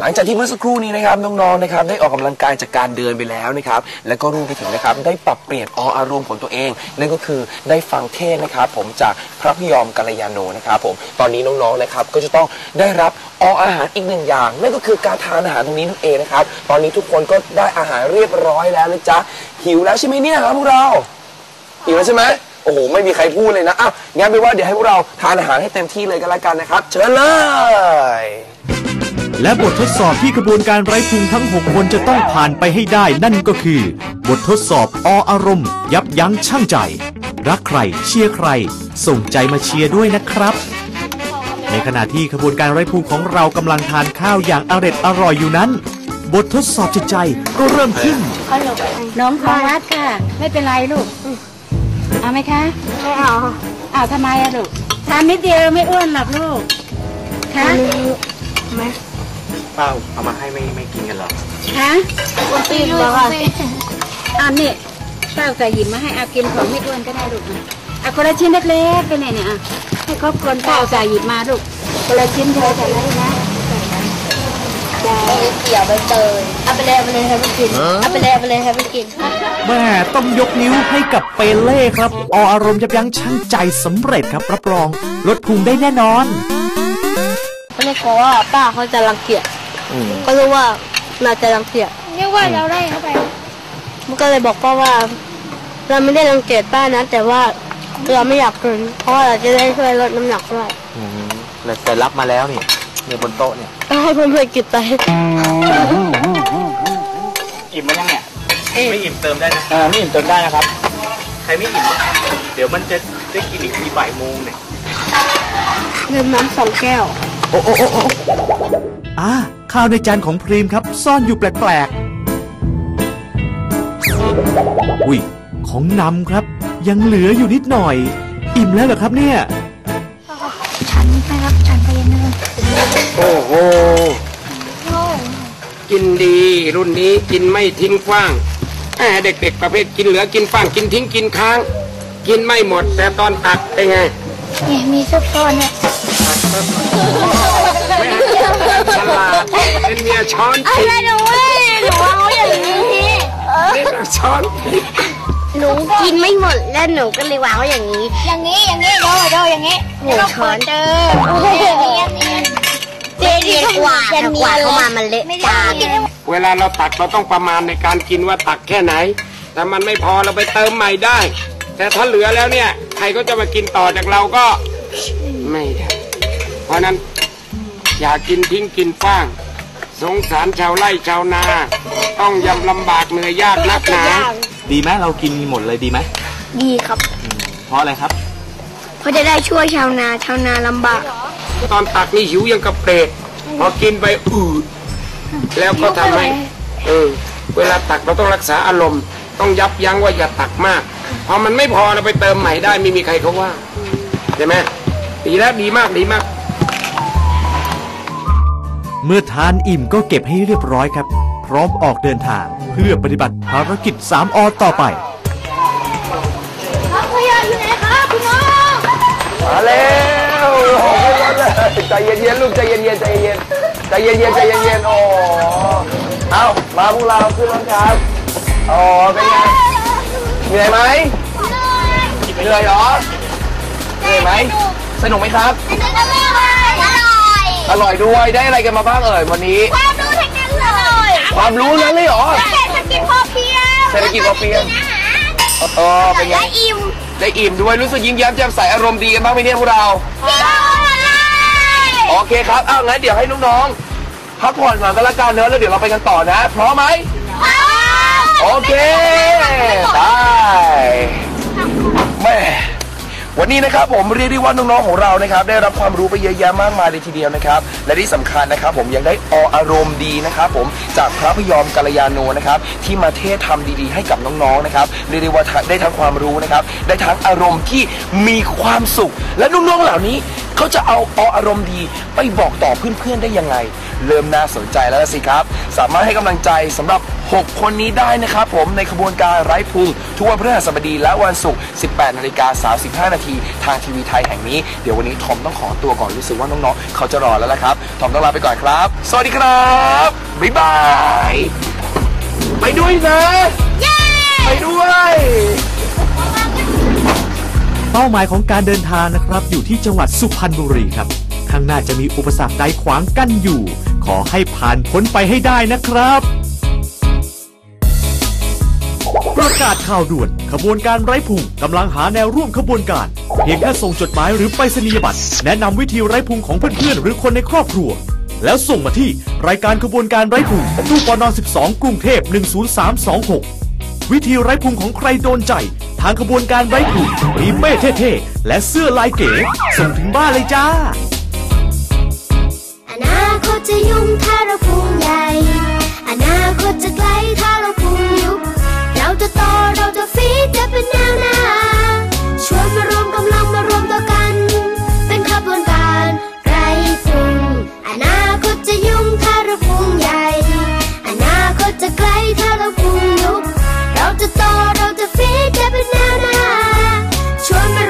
หลังจากที่เมื่อสักครู่นี้นะครับน้องๆนะครับได้ออกกำลังกายจากการเดินไปแล้วนะครับแล้วก็รวมไปถึงนะครับได้ปรับเปลี่ยนออารมณ์ของตัวเอง นั่นก็คือได้ฟังเทศน์นะครับผมจากพระพยอมกัลยาโนนะครับผมตอนนี้น้องๆนะครับก็จะต้องได้รับอออาหารอีกหนึ่งอย่าง นั่นก็คือการทานอาหารตรงนี้นั่นเองนะครับตอนนี้ทุกคนก็ได้อาหารเรียบร้อยแล้วนะจ๊ะหิวแล้วใช่ไหมเนี่ยครับพวกเราหิวแล้วใช่ไหมโอ้โหไม่มีใครพูดเลยนะอ้าวงั้นไปนว่าเดี๋ยวให้พวกเราทานอาหารให้เต็มที่เลยกันละกันนะครับ เชิญเลย และบททดสอบที่ขบวนการไร้พุงทั้ง 6 คนจะต้องผ่านไปให้ได้นั่นก็คือ บททดสอบออารมณ์ ยับยั้งชั่งใจ รักใครเชียร์ใคร ส่งใจมาเชียร์ด้วยนะครับ ในขณะที่ขบวนการไร้พุงของเรากำลังทานข้าวอย่างอร็ดอร่อยอยู่นั้น บททดสอบจิตใจก็เริ่มขึ้น น้องของรัดค่ะ ไม่เป็นไรลูกเอาไหมคะไม่เอาเอาทำไมอะลูกทานนิดเดียวไม่อ้วนหรอกลูกคะไม่ เป้าเอามาให้ไม่ไม่กินกันหรอคะติดแล้วค่ะเอานี่ป้าใส่หยิบมาให้เอากินของไม่อ้วนก็ได้ลูกอะเอาคนละชิ้นเล็กๆไปไหนเนี่ยอะให้ครบคนป้าใส่หยิบมาลูกคนละชิ้นเธอใส่ได้นะเกี่ยวใบเตยเอาไปเลยเอาไปเลยให้มันกินเอาไปเลยเอาไปเลยให้มันกินแม่ต้องยกนิ้วให้กับเปเล่ครับออารมณ์ยับยั้งชั่งใจสำเร็จครับรับรองลดพุงได้แน่นอนก็เลยกลัวว่าป้าเขาจะรังเกียจ ก็รู้ว่าเราจะรังเกียจเรียกว่าเราไล่เข้าไป มันก็เลยบอกป้าว่า เราไม่ได้รังเกียจป้านะ แต่ว่าเราไม่อยากกินเพราะว่าเราจะได้ช่วยลดน้ำหนักด้วยอืมแต่รับมาแล้วนี่ในบนโต๊ะเนี่ยก็ให้เพื่อนๆกินไปอิ่มไหมยังเนี่ยไม่อิ่มเติมได้นะอ่าไม่อิ่มเติมได้นะครับ ใครไม่อิ่มเดี๋ยวมันจะได้กินอีกทีบ่ายโมงเนี่ยเงินน้ำสองแก้ว โอ้โอ้โอ้โอ้อ่า ข้าวในจานของพรีมครับ ซ่อนอยู่แปลกๆ อุ้ย ของนำครับ ยังเหลืออยู่นิดหน่อย อิ่มแล้วเหรอครับเนี่ย ฉันนะครับ ฉันไปยังไงโอ้โหกินดี รุ่นนี้กินไม่ทิ้งขว้างแหมเด็กๆประเภทกินเหลือกินฟ้างกินทิ้งกินค้าง กินไม่หมดแต่ตอนตักเป็นไง เนี่ยมีซุปก้อนเนี่ยแม่ฉลาดเป็ นเมียช้อนอะผิดไรหนูเว้ยหนูเอาอย่างนี้เล่นช้อนผิดหนูกินไม่หมดแล้วหนูก็เลยวางไว้อย่างนี้ อย่างนี้อย่างนี้โดโดอย่างนี้หมูช้อน เจอเนียนเนียนเจ๊ดีกว่าถ้ากว่าเข้ามามันเละไม่จาได้นเวลาเราตักเราต้องประมาณในการกินว่าตักแค่ไหน แต่มันไม่พอเราไปเติมใหม่ได้ แต่ถ้าเหลือแล้วเนี่ยใครก็จะมากินต่อจากเราก็ไม่ได้เพราะนั้นอย่ากินทิ้งกินฟ้าง สงสารชาวไร่ชาวนา ต้องยำลำบากเหนื่อยยากนักหนาดีไหมเรากินหมดเลยดีไหมดีครับ เพราะอะไรครับ เพราะจะได้ช่วยชาวนาชาวนาลำบาก ตอนตักนี่หิวยังกับเปรตพอกินไปอืดแล้วก็ทำให้เออเวลาตักเราต้องรักษาอารมณ์ ต้องยับยั้งว่าอย่าตักมากพอมันไม่พอเราไปเติมใหม่ได้ไม่มีใครเขาว่าใช่ไหมดีแล้วดีมากดีมาก เมื่อทานอิ่มก็เก็บให้เรียบร้อยครับ พร้อมออกเดินทางเพื่อปฏิบัติภารกิจ 3อต่อไป ครับพยานอยู่ไหนครับพี่น้อง มาแล้วโอ้โหไม่ร้อนเลยใจเย็นๆลูกใจเย็นๆใจเย็นๆใจเย็นๆใจเย็นๆโอ้เอามาพวกเราขึ้นรถครับอ๋อเป็นไงเหนื่อยไหมเหนื่อยเหรอเหนื่อยไหมสนุกไหมครับเป็นยังไงอร่อย อร่อยด้วยได้อะไรกันมาบ้างเอ่ยวันนี้ ความรู้ทั้งนั้นเลยความรู้นั้นเลยเหรอเศรษฐกิจพอเพียงเศรษฐกิจพอเพียงอาหารเออเป็นไงและอิ่มได้อิ่มด้วยรู้สึกยิ้มแย้มแจ่มใสอารมณ์ดีกันบ้างไหมเนี่ยพวกเราเที่ยวอะไรโอเคครับอ้าวงั้นเดี๋ยวให้น้องๆพักผ่อนก่อนก็แล้วกันเนอะแล้วเดี๋ยวเราไปกันต่อนะพร้อมไหมโอเคได้แม่ วันนี้นะครับผมเรียกได้ว่าน้องๆของเรานะครับได้รับความรู้ไปเยอะแยะมากมายเลยทีเดียวนะครับ และที่สำคัญนะครับผมยังได้ออารมณ์ดีนะครับผมจากพระพยอมกัลยาโนนะครับที่มาเทศทำดีๆให้กับน้องๆนะครับเรียกได้ว่าได้ทั้งความรู้นะครับได้ทั้งอารมณ์ที่มีความสุข และน้องๆเหล่านี้ เขาจะเอาออารมณ์ดีไปบอกต่อเพื่อนๆได้ยังไง เริ่มน่าสนใจแล้วล่ะสิครับ สามารถให้กำลังใจสำหรับ 6 คนนี้ได้นะครับผมในขบวนการไร้พุงทุกวันพฤหัสบดีและวันศุกร์ 18นาฬิกา35 นาทีทางทีวีไทยแห่งนี้ เดี๋ยววันนี้ทอมต้องขอตัวก่อนรู้สึกว่าน้องๆ เขาจะรอแล้วละครับ ทอมต้องลาไปก่อนครับ สวัสดีครับ บ๊ายบาย ไปด้วยนะ ไปด้วย ป้าหมายของการเดินทางนะครับ อยู่ที่จังหวัดสุพรรณบุรีครับ ข้างหน้าจะมีอุปสรรคใดขวางกั้นอยู่ ขอให้ผ่านพ้นไปให้ได้นะครับ ประกาศข่าวด่วน ขบวนการไร้พุงกำลังหาแนวร่วมขบวนการ เพียงแค่ส่งจดหมายหรือไปรษณียบัตร แนะนำวิธีไร้พุงของเพื่อนๆหรือคนในครอบครัว แล้วส่งมาที่รายการขบวนการไร้พุงตู้ปนอ12 กรุงเทพ 10326 วิธีไร้พุงของใครโดนใจ ทางขบวนการไร้พุงมีเป้เท่ๆ และเสื้อลายเก๋ ส่งถึงบ้านเลยจ้า อนาคตจะยุ่งถ้าเราพุงใหญ่ อนาคตจะไกลถ้าเราพุงยุบเราจะโตเราจะฟีจะเป็นแนวหน้า พุงยุบเร